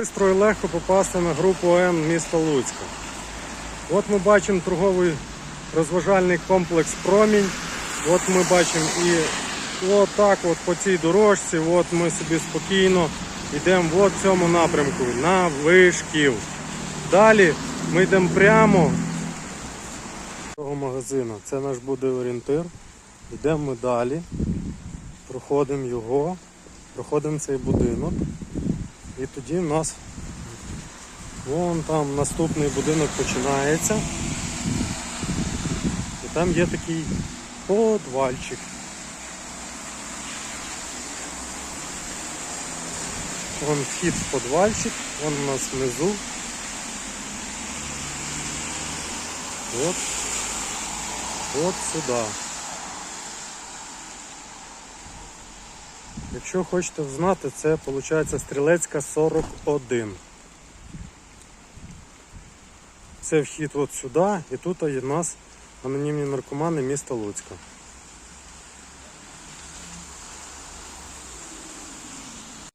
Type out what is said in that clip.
І легко попасти на групу М міста Луцька. От ми бачимо торговий розважальний комплекс Промінь. От ми бачимо і от так от по цій дорожці, от ми собі спокійно йдемо в цьому напрямку на вишків. Далі ми йдемо прямо до цього магазину. Це наш буде орієнтир. Йдемо ми далі, проходимо його, проходимо цей будинок. І тоді в нас вон там наступний будинок починається. І там є такий подвальчик. Вон вхід в подвальчик, вон у нас внизу. От. От сюди. Якщо хочете знати, це виходить стрілецька 41. Це вхід от сюди, і тут у нас анонімні наркомани міста Луцька.